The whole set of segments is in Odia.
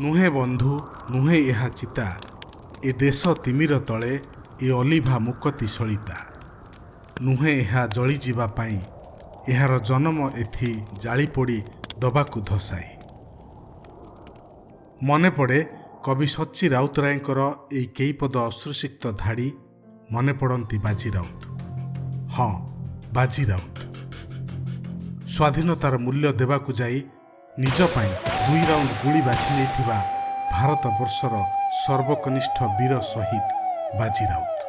ନୁହେଁ ବନ୍ଧୁ ନୁହେଁ ଏହା ଚିତା। ଏ ଦେଶ ତିମିର ତଳେ ଏ ଅଲିଭା ମୁକତି ସଳିତା। ନୁହେଁ ଏହା ଜଳିଯିବା ପାଇଁ ଏହାର ଜନମ ଏଥି ଜାଳି ପୋଡ଼ି ଦବାକୁ ଧସାଇ। ମନେ ପଡ଼େ କବି ସଚ୍ଚି ରାଉତରାୟଙ୍କର ଏଇ କେଇପଦ ଅଶ୍ରୁସିକ୍ତ ଧାଡ଼ି ମନେ ପଡ଼ନ୍ତି ବାଜି ରାଉତ। ହଁ ବାଜି ରାଉତ। ସ୍ୱାଧୀନତାର ମୂଲ୍ୟ ଦେବାକୁ ଯାଇ ନିଜ ପାଇଁ ଦୁଇ ରାଉଣ୍ଡ ଗୁଳି ବାଛି ନେଇଥିବା ଭାରତ ବର୍ଷର ସର୍ବକନିଷ୍ଠ ବୀର ଶହୀଦ ବାଜି ରାଉତ।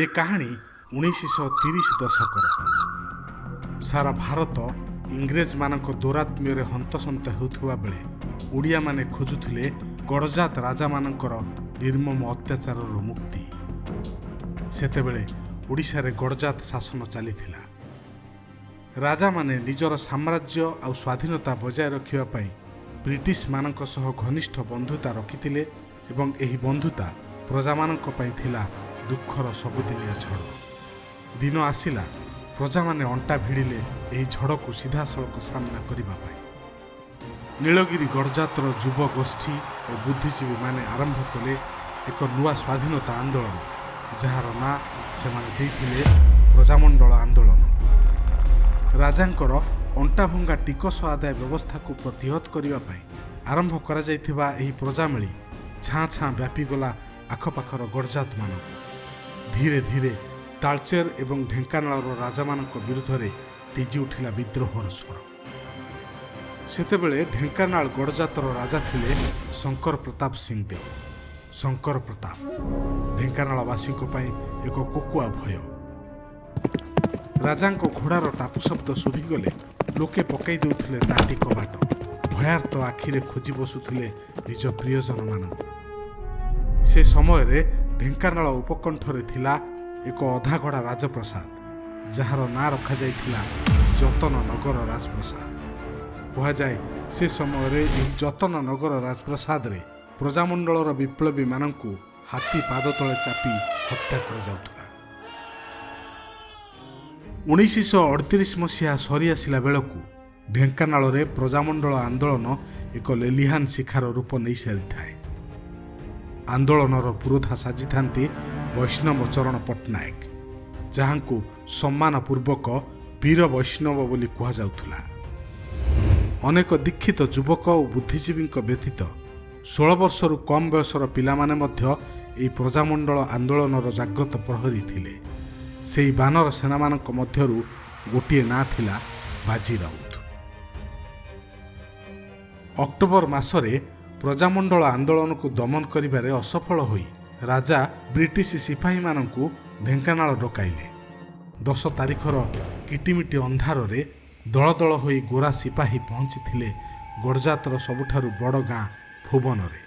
ଏ କାହାଣୀ ଉଣେଇଶହ ତିରିଶ ଦଶକର। ସାରା ଭାରତ ଇଂରେଜମାନଙ୍କ ଦୌରାତ୍ମ୍ୟରେ ହନ୍ତସନ୍ତ ହେଉଥିବା ବେଳେ ଓଡ଼ିଆମାନେ ଖୋଜୁଥିଲେ ଗଡ଼ଜାତ ରାଜାମାନଙ୍କର ନିର୍ମମ ଅତ୍ୟାଚାରର ମୁକ୍ତି। ସେତେବେଳେ ଓଡ଼ିଶାରେ ଗଡ଼ଜାତ ଶାସନ ଚାଲିଥିଲା। ରାଜାମାନେ ନିଜର ସାମ୍ରାଜ୍ୟ ଆଉ ସ୍ୱାଧୀନତା ବଜାୟ ରଖିବା ପାଇଁ ବ୍ରିଟିଶମାନଙ୍କ ସହ ଘନିଷ୍ଠ ବନ୍ଧୁତା ରଖିଥିଲେ ଏବଂ ଏହି ବନ୍ଧୁତା ପ୍ରଜାମାନଙ୍କ ପାଇଁ ଥିଲା ଦୁଃଖର ସବୁଦିନିଆ ଝଡ଼ ଦିନ ଆସିଲା ପ୍ରଜାମାନେ ଅଣ୍ଟା ଭିଡ଼ିଲେ ଏହି ଝଡ଼କୁ ସିଧାସଳଖ ସାମ୍ନା କରିବା ପାଇଁ। ନୀଳଗିରି ଗଡ଼ଜାତର ଯୁବ ଗୋଷ୍ଠୀ ଓ ବୁଦ୍ଧିଜୀବୀମାନେ ଆରମ୍ଭ କଲେ ଏକ ନୂଆ ସ୍ୱାଧୀନତା ଆନ୍ଦୋଳନ ଯାହାର ନାଁ ସେମାନେ ଦେଇଥିଲେ ପ୍ରଜାମଣ୍ଡଳ ଆନ୍ଦୋଳନ। ରାଜାଙ୍କର ଅଣ୍ଟାଭଙ୍ଗା ଟିକସ ଆଦାୟ ବ୍ୟବସ୍ଥାକୁ ପ୍ରତିହତ କରିବା ପାଇଁ ଆରମ୍ଭ କରାଯାଇଥିବା ଏହି ପ୍ରଜାମେଳି ଛାଁ ଛାଁ ବ୍ୟାପିଗଲା ଆଖପାଖର ଗଡ଼ଜାତମାନଙ୍କୁ। ଧୀରେ ଧୀରେ ତାଳଚେର ଏବଂ ଢେଙ୍କାନାଳର ରାଜାମାନଙ୍କ ବିରୁଦ୍ଧରେ ତେଜି ଉଠିଲା ବିଦ୍ରୋହର ସ୍ୱର। ସେତେବେଳେ ଢେଙ୍କାନାଳ ଗଡ଼ଜାତର ରାଜା ଥିଲେ ଶଙ୍କର ପ୍ରତାପ ସିଂ ଦେବ ଶଙ୍କର ପ୍ରତାପ ଢେଙ୍କାନାଳବାସୀଙ୍କ ପାଇଁ ଏକ କୋକୁଆ ଭୟ। ରାଜାଙ୍କ ଘୋଡ଼ାର ଟାପୁ ଶବ୍ଦ ଶୁଭିଗଲେ ଲୋକେ ପକାଇ ଦେଉଥିଲେ ତାଟି କବାଟ। ଭୟାର୍ଥ ଆଖିରେ ଖୋଜି ବସୁଥିଲେ ନିଜ ପ୍ରିୟଜନମାନଙ୍କୁ। ସେ ସମୟରେ ଢେଙ୍କାନାଳ ଉପକଣ୍ଠରେ ଥିଲା ଏକ ଅଧାଗଢ଼ା ରାଜପ୍ରସାଦ ଯାହାର ନାଁ ରଖାଯାଇଥିଲା ଯତନ ନଗର ରାଜପ୍ରସାଦ। କୁହାଯାଏ ସେ ସମୟରେ ଏହି ଯତନ ନଗର ରାଜପ୍ରସାଦରେ ପ୍ରଜାମଣ୍ଡଳର ବିପ୍ଳବୀମାନଙ୍କୁ ହାତୀ ପାଦ ତଳେ ଚାପି ହତ୍ୟା କରାଯାଉଥିଲା। ଉଣେଇଶହ ଅଡ଼ତିରିଶ ମସିହା ସରିଆସିଲା ବେଳକୁ ଢେଙ୍କାନାଳରେ ପ୍ରଜାମଣ୍ଡଳ ଆନ୍ଦୋଳନ ଏକ ଲେଲିହାନ ଶିଖାର ରୂପ ନେଇସାରିଥାଏ। ଆନ୍ଦୋଳନର ପୁରୋଧା ସାଜିଥାନ୍ତି ବୈଷ୍ଣବ ଚରଣ ପଟ୍ଟନାୟକ ଯାହାଙ୍କୁ ସମ୍ମାନପୂର୍ବକ ବୀର ବୈଷ୍ଣବ ବୋଲି କୁହାଯାଉଥିଲା। ଅନେକ ଦୀକ୍ଷିତ ଯୁବକ ଓ ବୁଦ୍ଧିଜୀବୀଙ୍କ ବ୍ୟତୀତ ଷୋହଳ ବର୍ଷରୁ କମ୍ ବୟସର ପିଲାମାନେ ମଧ୍ୟ ଏହି ପ୍ରଜାମଣ୍ଡଳ ଆନ୍ଦୋଳନର ଜାଗ୍ରତ ପ୍ରହରୀ ଥିଲେ। ସେହି ବାନର ସେନାମାନଙ୍କ ମଧ୍ୟରୁ ଗୋଟିଏ ନାଁ ଥିଲା ବାଜି ରାଉତ। ଅକ୍ଟୋବର ମାସରେ ପ୍ରଜାମଣ୍ଡଳ ଆନ୍ଦୋଳନକୁ ଦମନ କରିବାରେ ଅସଫଳ ହୋଇ ରାଜା ବ୍ରିଟିଶ ସିପାହୀମାନଙ୍କୁ ଢେଙ୍କାନାଳ ଡକାଇଲେ। ଦଶ ତାରିଖର କିଟିମିଟି ଅନ୍ଧାରରେ ଦଳ ଦଳ ହୋଇ ଗୋରା ସିପାହୀ ପହଞ୍ଚିଥିଲେ ଗଡ଼ଜାତର ସବୁଠାରୁ ବଡ଼ ଗାଁ ଭୁବନରେ।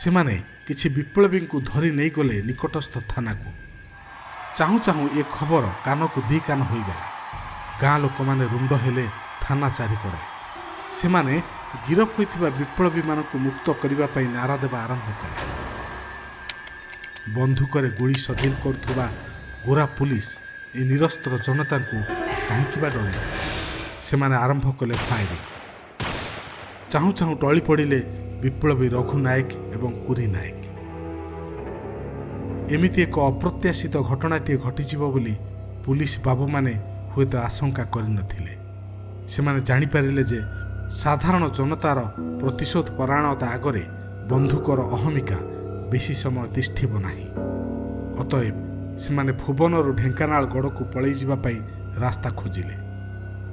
ସେମାନେ କିଛି ବିପ୍ଳବୀଙ୍କୁ ଧରି ନେଇଗଲେ ନିକଟସ୍ଥ ଥାନାକୁ। ଚାହୁଁ ଚାହୁଁ ଏ ଖବର କାନକୁ ଦି କାନ ହୋଇଗଲା। ଗାଁ ଲୋକମାନେ ରୁଣ୍ଡ ହେଲେ ଥାନା ଚାରିକଡ଼। ସେମାନେ ଗିରଫ ହୋଇଥିବା ବିପ୍ଳବୀମାନଙ୍କୁ ମୁକ୍ତ କରିବା ପାଇଁ ନାରା ଦେବା ଆରମ୍ଭ କଲେ। ବନ୍ଧୁକରେ ଗୁଳି ସଜିଲ କରୁଥିବା ଗୋରା ପୁଲିସ ଏ ନିରସ୍ତ୍ର ଜନତାଙ୍କୁ କାହିଁକି ବା ଡରିଲେ ସେମାନେ ଆରମ୍ଭ କଲେ ଫାୟାରିଂ। ଚାହୁଁ ଚାହୁଁ ଟଳି ପଡ଼ିଲେ ବିପ୍ଳବୀ ରଘୁ ନାୟକ ଏବଂ କୁରି ନାୟକ। ଏମିତି ଏକ ଅପ୍ରତ୍ୟାଶିତ ଘଟଣାଟିଏ ଘଟିଯିବ ବୋଲି ପୁଲିସ ବାବୁମାନେ ହୁଏତ ଆଶଙ୍କା କରିନଥିଲେ। ସେମାନେ ଜାଣିପାରିଲେ ଯେ ସାଧାରଣ ଜନତାର ପ୍ରତିଶୋଧ ପରାୟଣତା ଆଗରେ ବନ୍ଧୁକର ଅହମିକା ବେଶୀ ସମୟ ତିଷ୍ଠିବ ନାହିଁ। ଅତଏବ ସେମାନେ ଭୁବନରୁ ଢେଙ୍କାନାଳ ଗଡ଼କୁ ପଳାଇ ଯିବା ପାଇଁ ରାସ୍ତା ଖୋଜିଲେ।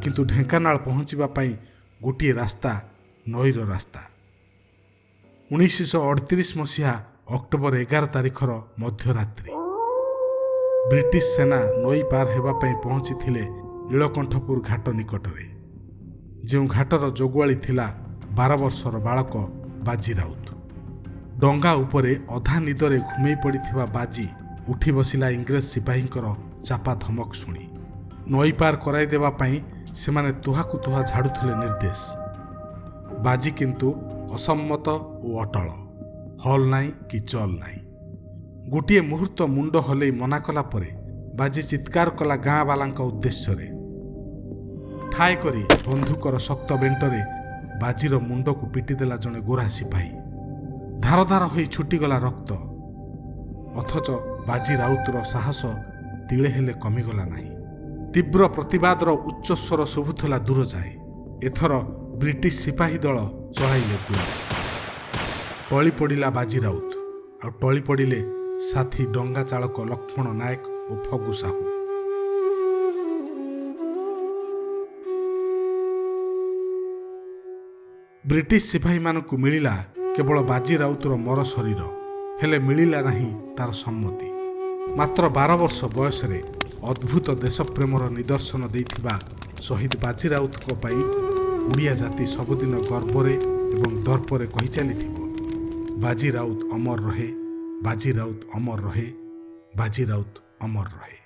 କିନ୍ତୁ ଢେଙ୍କାନାଳ ପହଞ୍ଚିବା ପାଇଁ ଗୋଟିଏ ରାସ୍ତା ନଈର ରାସ୍ତା। ଉଣେଇଶହ ଅଡ଼ତିରିଶ ମସିହା ଅକ୍ଟୋବର ଏଗାର ତାରିଖର ମଧ୍ୟରାତ୍ରି। ବ୍ରିଟିଶ ସେନା ନଈ ପାର ହେବା ପାଇଁ ପହଞ୍ଚିଥିଲେ ନୀଳକଣ୍ଠପୁର ଘାଟ ନିକଟରେ। ଯେଉଁ ଘାଟର ଯୋଗୁଆଳି ଥିଲା ବାର ବର୍ଷର ବାଳକ ବାଜି ରାଉତ ଡଙ୍ଗା ଉପରେ ଅଧା ନିଦରେ ଘୁମେଇ ପଡ଼ିଥିବା ବାଜି ଉଠି ବସିଲା ଇଂରେଜ ସିପାହୀଙ୍କର ଚାପା ଧମକ ଶୁଣି। ନଈ ପାର କରାଇ ଦେବା ପାଇଁ ସେମାନେ ତୁହାକୁ ତୁହା ଝାଡ଼ୁଥିଲେ ନିର୍ଦ୍ଦେଶ। ବାଜି କିନ୍ତୁ ଅସମ୍ମତ ଓ ଅଟଳ। ହଲ୍ ନାହିଁ କି ଚଲ୍ ନାହିଁ। ଗୋଟିଏ ମୁହୂର୍ତ୍ତ ମୁଣ୍ଡ ହଲେଇ ମନା କଲା ପରେ ବାଜି ଚିତ୍କାର କଲା ଗାଁବାଲାଙ୍କ ଉଦ୍ଦେଶ୍ୟରେ। ଠାଏ କରି ବନ୍ଧୁକର ଶକ୍ତ ବେଣ୍ଟରେ ବାଜିର ମୁଣ୍ଡକୁ ପିଟିଦେଲା ଜଣେ ଗୋରା ସିପାହୀ। ଧାର ଧାର ହୋଇ ଛୁଟିଗଲା ରକ୍ତ। ଅଥଚ ବାଜି ରାଉତର ସାହସ ତିଳେ ହେଲେ କମିଗଲା ନାହିଁ। ତୀବ୍ର ପ୍ରତିବାଦର ଉଚ୍ଚସ୍ୱର ଶୁଭୁଥିଲା ଦୂର ଯାଏ ଏଥର ବ୍ରିଟିଶ ସିପାହୀ ଦଳ ଚଳାଇଲେ ଗୁଳି। ଟଳି ପଡ଼ିଲା ବାଜି ରାଉତ। ଆଉ ଟଳି ପଡ଼ିଲେ ସାଥୀ ଡଙ୍ଗା ଚାଳକ ଲକ୍ଷ୍ମଣ ନାୟକ ଓ ଫଗୁ ସାହୁ। ବ୍ରିଟିଶ ସିପାହୀମାନଙ୍କୁ ମିଳିଲା କେବଳ ବାଜି ରାଉତର ମର ଶରୀର ହେଲେ ମିଳିଲା ନାହିଁ ତାର ସମ୍ମତି। ମାତ୍ର ବାର ବର୍ଷ ବୟସରେ ଅଦ୍ଭୁତ ଦେଶପ୍ରେମର ନିଦର୍ଶନ ଦେଇଥିବା ଶହୀଦ ବାଜି ରାଉତଙ୍କ ପାଇଁ ଓଡ଼ିଆ ଜାତି ସବୁଦିନ ଗର୍ବରେ ଏବଂ ଦର୍ପରେ କହି ଚାଲିଥିବ ବାଜି ରାଉତ ଅମର ରହେ ବାଜି ରାଉତ ଅମର ରହେ ବାଜି ରାଉତ ଅମର ରହେ।